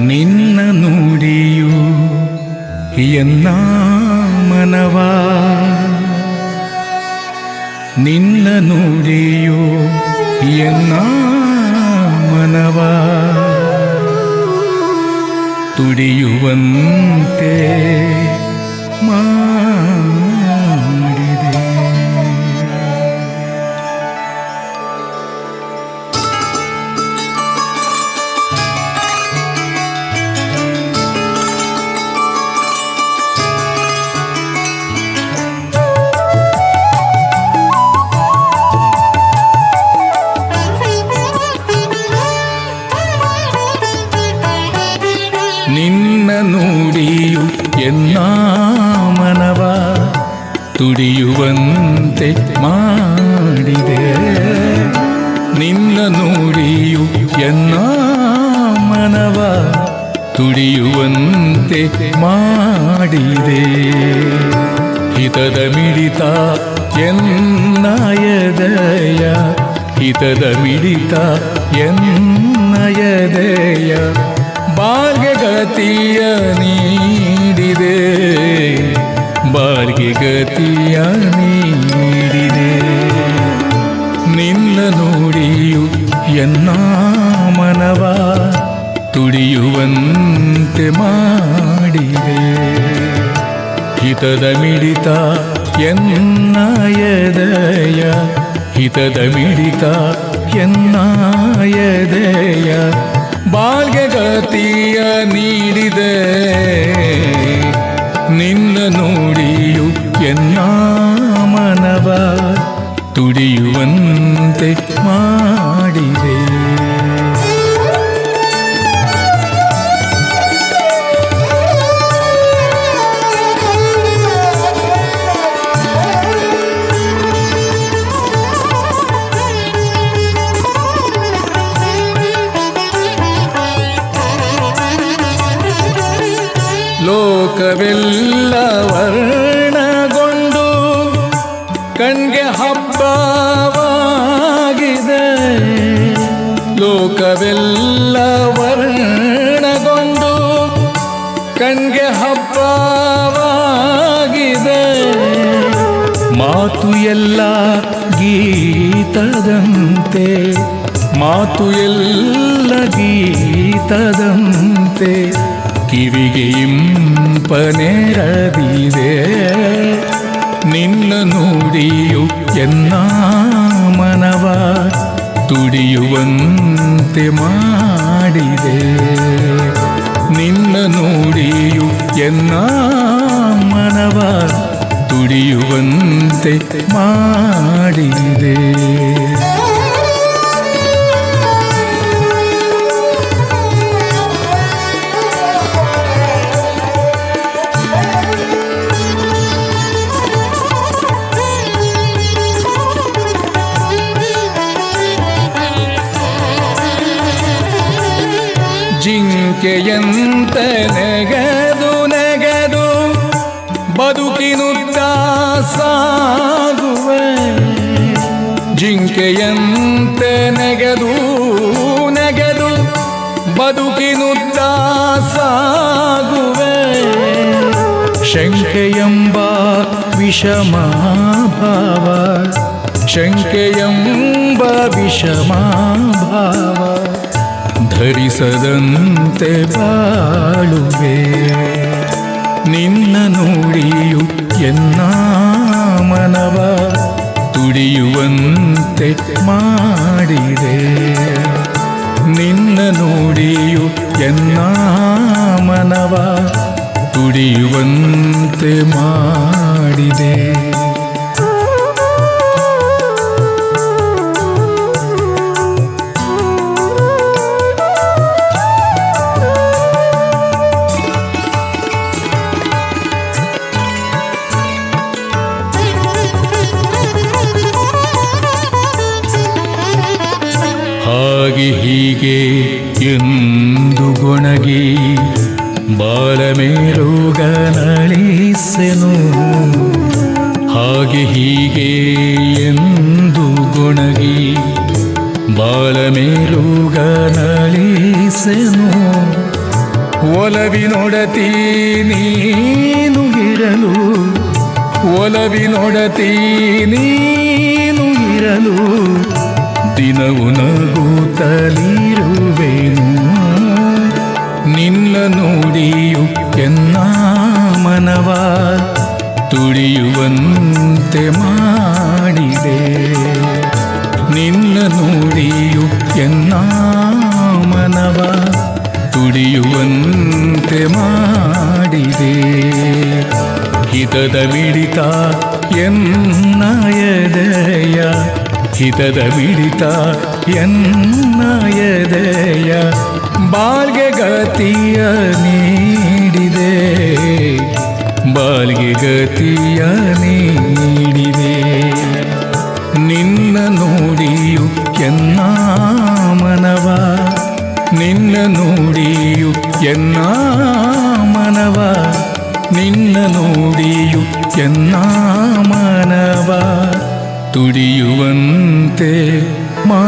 ನಿನ್ನ ನುಡಿಯು ಎನ್ನ ಮನವ ನಿನ್ನ ನುಡಿಯು ಎನ್ನ ಮನವ ತುಡಿಯುವಂತೆ ನುಡಿಯು ಎನ್ನ ಮನವ ತುಡಿಯುವಂತೆ ಮಾಡಿದೆ. ನಿನ್ನ ನುಡಿಯು ಎನ್ನ ಮನವ ತುಡಿಯುವಂತೆ ಮಾಡಿದೆ. ಹಿತದ ಮಿಡಿತ ಎನ್ನಯದಯ, ಹಿತದ ಮಿಡಿತ ಎನ್ನಯದಯ. ಭಾಗ್ಯಗತಿಯ ನೀಡಿದೆ ಭಾಗ್ಯಗತಿಯ ನೀಡಿದೆ. ನಿನ್ನ ನೋಡಿಯು ಎನ್ನ ಮನವ ತುಡಿಯುವಂತೆ ಮಾಡಿದೆ. ಹಿತದ ಮಿಡಿತ ಎನ್ನಯದಯ ಹಿತದ ಮಿಡಿತ ಎನ್ನಯದಯ ಭಾಗ್ಯಗತಿಯ ನೀಡಿದೆ. ನಿನ್ನ ನುಡಿಯು ಎನ್ನ ಮನವ ತುಡಿಯುವಂತೆ ಮಾಡಿದೆ ಲೋಕವೆಲ್ಲ ವರ್ಣಗೊಂಡು ಕಣ್ಗೆ ಹಬ್ಬವಾಗಿದೆ. ಲೋಕವೆಲ್ಲ ವರ್ಣಗೊಂಡು ಕಣ್ಗೆ ಹಬ್ಬವಾಗಿದೆ. ಮಾತು ಎಲ್ಲ ಗೀತದಂತೆ ಮಾತು ಎಲ್ಲ ಗೀತದಂತೆ. ಕಿವಿಗೆ ಇಂಪನೆರದಿದೆ ನಿನ್ನ ನುಡಿಯು ಎನ್ನ ಮನವ ತುಡಿಯುವಂತೆ ಮಾಡಿದೆ. ನಿನ್ನ ನುಡಿಯು ಎನ್ನ ಮನವ ತುಡಿಯುವಂತೆ ಮಾಡಿದೆ. ಜಿಂಕೆಯಂತ ನೆಗದು ನೆಗದು ಬದುಕಿನುತ್ತ ಸಾಗುವೆ. ಜಿಂಕೆಯಂತೆ ನೆಗೆದು ನೆಗೆದು ಬದುಕಿನುತ್ತ ಸಾಗುವೆ. ಶಂಕೆಯಂಬ ವಿಷಮ ಭಾವ ಶಂಕೆಯಂಬ ವಿಷಮ ಭಾವ ಧರಿಸದಂತೆ ಬಾಳುವೆ. ನಿನ್ನ ನೋಡಿಯು ಎನ್ನ ಮನವ ತುಡಿಯುವಂತೆ ಮಾಡಿದೆ. ನಿನ್ನ ನೋಡಿಯು ಎನ್ನ ಮನವ ತುಡಿಯುವಂತೆ ಮಾಡಿದೆ. ಹಾಗೆ ಹೀಗೆ ಎಂದು ಗೊಣಗಿ ಬಾಲಮೇರುಗನಳಿಸೆನು ಹಾಗೆ ಹೀಗೆ ಎಂದು ಗೊಣಗಿ ಬಾಲಮೇರುಗನಳಿಸೆನು ಒಲವಿನೊಡತಿ ನೀನು ಇರಲು ಒಲವಿನೊಡತಿ ನೀನು ಇರಲು. ದಿನವು ನಗುತ್ತಲಿರುವೆನು. ನಿನ್ನ ನೋಡಿಯು ಎನ್ನ ಮನವ, ತುಡಿಯುವಂತೆ ಮಾಡಿದೆ. ನಿನ್ನ ನೋಡಿಯು ಎನ್ನ ಮನವ, ತುಡಿಯುವಂತೆ ಮಾಡಿದೆ. ಹಿತದ ಮಿಡಿತ ಎನ್ನಯದಯ ಹಿತದ ಮಿಡಿತ ಎನ್ನಯದಯ ಬಾಳ್ಗೆ ಗತಿಯ ನೀಡಿದೆ. ಬಾಳ್ಗೆ ಗತಿಯ ನೀಡಿದೆ. ನಿನ್ನ ನೋಡಿಯು ಎನ್ನ ಮನವ ನಿನ್ನ ನೋಡಿಯು ಎನ್ನ ಮನವ ನಿನ್ನ ನೋಡಿಯು ಎನ್ನ ಮನವ ತುಡಿಯುವಂತೆ ಮಾ